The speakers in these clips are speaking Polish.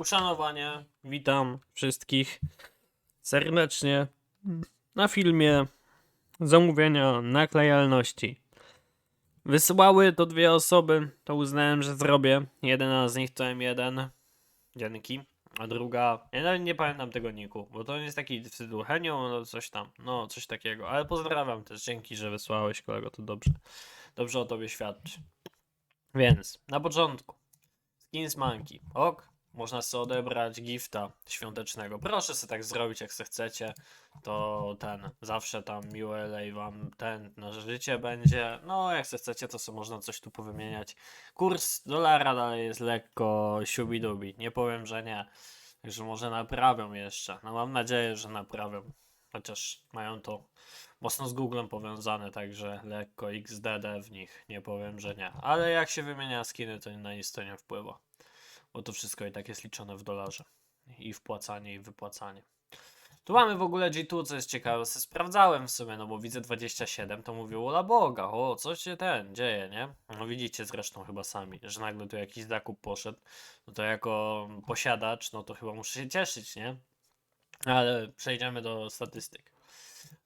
Uszanowanie, witam wszystkich serdecznie na filmie zamówienia naklejalności. Wysyłały to dwie osoby, to uznałem, że zrobię. Jedna z nich to M1, dzięki, a druga, ja nawet nie pamiętam tego niku, bo to jest taki w stylu Henio, no coś tam, no coś takiego, ale pozdrawiam też, dzięki, że wysłałeś kolego, to dobrze, dobrze o tobie świadczy. Więc, na początku, Skins Monkey, ok, można sobie odebrać gifta świątecznego. Proszę sobie tak zrobić, jak se chcecie. To ten, zawsze tam miłe lej wam ten na życie będzie. No, jak se chcecie, to sobie można coś tu powymieniać. Kurs dolara dalej jest lekko siubi-dubi. Nie powiem, że nie. Także może naprawią jeszcze. No mam nadzieję, że naprawią. Chociaż mają to mocno z Googlem powiązane, także lekko XDD w nich. Nie powiem, że nie. Ale jak się wymienia skiny, to na nic to nie wpływa bo to wszystko i tak jest liczone w dolarze. I wpłacanie, i wypłacanie. Tu mamy w ogóle G2, co jest ciekawe, se sprawdzałem w sumie, no bo widzę 27, to mówię, ola Boga, o, coś się ten dzieje, nie? No widzicie zresztą chyba sami, że nagle tu jakiś zakup poszedł, no to jako posiadacz, no to chyba muszę się cieszyć, nie? Ale przejdziemy do statystyk.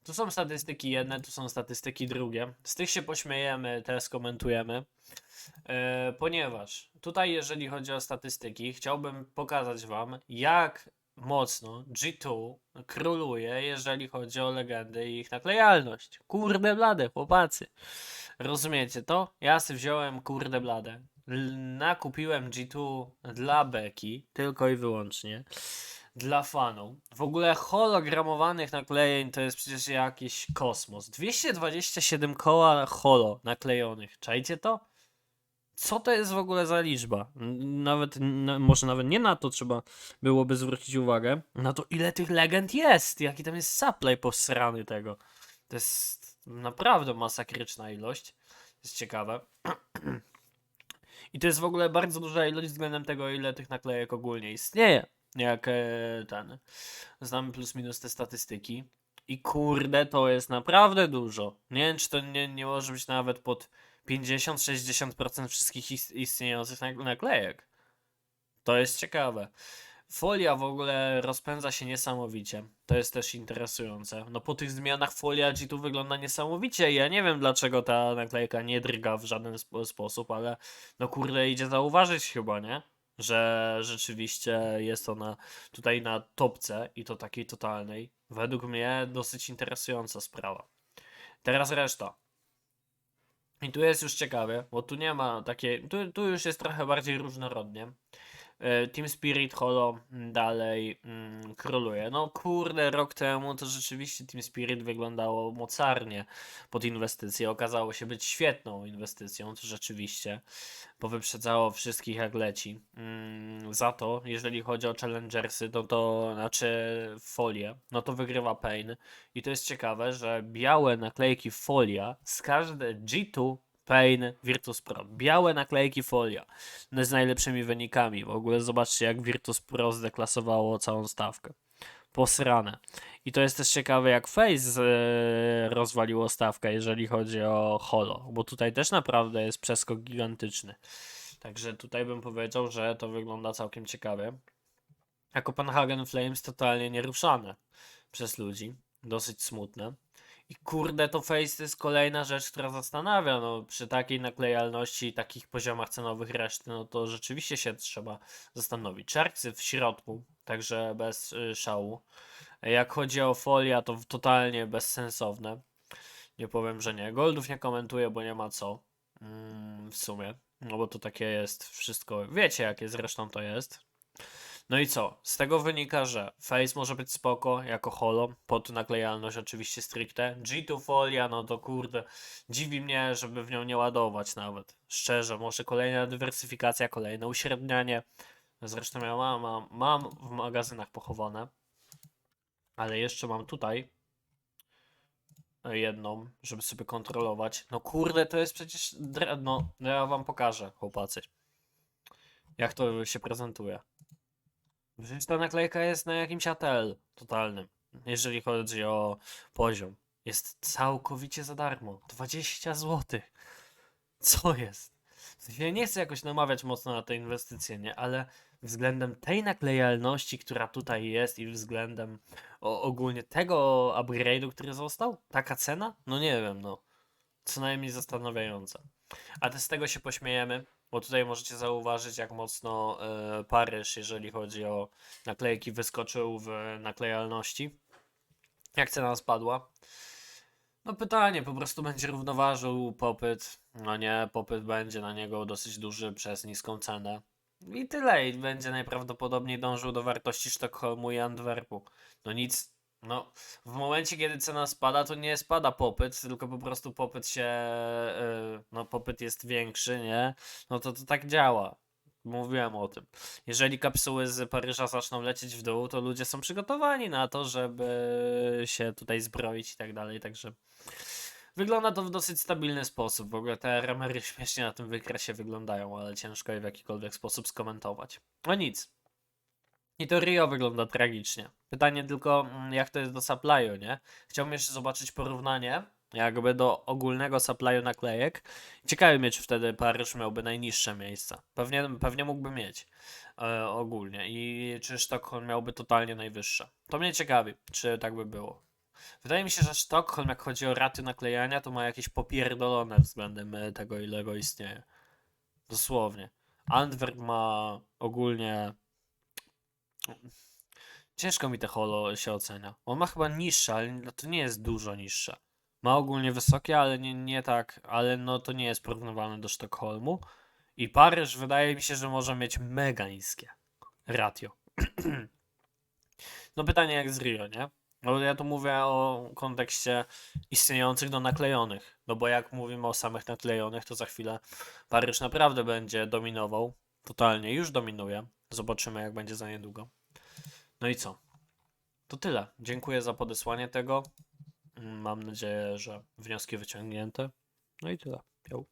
Tu są statystyki jedne, tu są statystyki drugie. Z tych się pośmiejemy, te skomentujemy. E, ponieważ tutaj, jeżeli chodzi o statystyki, chciałbym pokazać Wam, jak mocno G2 króluje, jeżeli chodzi o legendy i ich naklejalność. Kurde blade, chłopacy. Rozumiecie to? Ja sobie wziąłem kurde blade. Nakupiłem G2 dla Beki, tylko i wyłącznie. Dla fanów. W ogóle hologramowanych naklejeń to jest przecież jakiś kosmos. 227 koła holo naklejonych. Czajcie to? co to jest w ogóle za liczba? Nawet, n- może nawet nie na to trzeba byłoby zwrócić uwagę, na to ile tych legend jest, jaki tam jest supply posrany tego. To jest naprawdę masakryczna ilość. Jest ciekawe. I to jest w ogóle bardzo duża ilość względem tego, ile tych naklejek ogólnie istnieje. Jak e, ten. Znamy plus minus te statystyki. I kurde, to jest naprawdę dużo. Nie wiem, czy to nie, nie może być nawet pod 50-60% wszystkich is- istniejących nak- naklejek. To jest ciekawe. Folia w ogóle rozpędza się niesamowicie. To jest też interesujące. No po tych zmianach folia G2 wygląda niesamowicie. Ja nie wiem dlaczego ta naklejka nie drga w żaden spo- sposób, ale no kurde idzie zauważyć chyba, nie? Że rzeczywiście jest ona tutaj na topce i to takiej totalnej. Według mnie dosyć interesująca sprawa. Teraz reszta. I tu jest już ciekawe, bo tu nie ma takiej. Tu, tu już jest trochę bardziej różnorodnie. E, Team Spirit Holo mm, dalej mm, króluje. No kurde, rok temu to rzeczywiście Team Spirit wyglądało mocarnie pod inwestycję. Okazało się być świetną inwestycją, to rzeczywiście powyprzedzało wszystkich jak leci. Mm, za to, jeżeli chodzi o Challengersy, no to znaczy folię, no to wygrywa Pain. I to jest ciekawe, że białe naklejki folia z każde G2 Pain Virtus Pro. Białe naklejki folia z najlepszymi wynikami. W ogóle zobaczcie, jak Virtus Pro zdeklasowało całą stawkę. Posrane. I to jest też ciekawe, jak Face e, rozwaliło stawkę, jeżeli chodzi o Holo, bo tutaj też naprawdę jest przeskok gigantyczny. Także tutaj bym powiedział, że to wygląda całkiem ciekawie. A Copenhagen Flames totalnie nieruszane przez ludzi. Dosyć smutne. I kurde, to Face jest kolejna rzecz, która zastanawia. No, przy takiej naklejalności i takich poziomach cenowych reszty, no to rzeczywiście się trzeba zastanowić. Czarksy w środku, także bez y, szału. Jak chodzi o folia, to totalnie bezsensowne. Nie powiem, że nie. Goldów nie komentuję, bo nie ma co. Mm, w sumie. No bo to takie jest wszystko. Wiecie, jakie zresztą to jest. No i co? Z tego wynika, że Face może być spoko jako holo, pod naklejalność oczywiście stricte. G2 folia, no to kurde, dziwi mnie, żeby w nią nie ładować nawet. Szczerze, może kolejna dywersyfikacja, kolejne uśrednianie. Zresztą ja mam, mam, mam w magazynach pochowane. Ale jeszcze mam tutaj jedną, żeby sobie kontrolować. No kurde, to jest przecież... no ja wam pokażę, chłopacy. Jak to się prezentuje. Przecież ta naklejka jest na jakimś ATL totalnym, jeżeli chodzi o poziom. Jest całkowicie za darmo. 20 zł. Co jest? Ja nie chcę jakoś namawiać mocno na te inwestycje, nie? Ale względem tej naklejalności, która tutaj jest i względem o, ogólnie tego upgrade'u, który został? Taka cena? No nie wiem, no. Co najmniej zastanawiająca. A też z tego się pośmiejemy, bo tutaj możecie zauważyć, jak mocno e, Paryż, jeżeli chodzi o naklejki, wyskoczył w naklejalności. Jak cena spadła? No pytanie, po prostu będzie równoważył popyt. No nie, popyt będzie na niego dosyć duży przez niską cenę. I tyle, i będzie najprawdopodobniej dążył do wartości Sztokholmu i Antwerpu. No nic, no w momencie kiedy cena spada, to nie spada popyt, tylko po prostu popyt się, yy, no popyt jest większy, nie? No to to tak działa. Mówiłem o tym. Jeżeli kapsuły z Paryża zaczną lecieć w dół, to ludzie są przygotowani na to, żeby się tutaj zbroić i tak dalej, także wygląda to w dosyć stabilny sposób. W ogóle te ramery śmiesznie na tym wykresie wyglądają, ale ciężko je w jakikolwiek sposób skomentować. No nic. I to Rio wygląda tragicznie. Pytanie tylko, mm, jak to jest do supply'u, nie? Chciałbym jeszcze zobaczyć porównanie jakby do ogólnego supply'u naklejek. Ciekawy mnie, czy wtedy Paryż miałby najniższe miejsca. Pewnie, pewnie mógłby mieć e, ogólnie. I czy Sztokholm miałby totalnie najwyższe. To mnie ciekawi, czy tak by było. Wydaje mi się, że Sztokholm, jak chodzi o raty naklejania, to ma jakieś popierdolone względem e, tego, ile go istnieje. Dosłownie. Antwerp ma ogólnie. Ciężko mi te holo się ocenia. On ma chyba niższe, ale to nie jest dużo niższe. Ma ogólnie wysokie, ale nie, nie tak, ale no to nie jest porównywalne do Sztokholmu. I Paryż wydaje mi się, że może mieć mega niskie ratio. no pytanie jak z Rio, nie? No ja tu mówię o kontekście istniejących do naklejonych. No bo jak mówimy o samych naklejonych, to za chwilę Paryż naprawdę będzie dominował. Totalnie, już dominuje. Zobaczymy jak będzie za niedługo. No i co? To tyle. Dziękuję za podesłanie tego. Mm, Mam nadzieję, że wnioski wyciągnięte. No i tyle. Piał.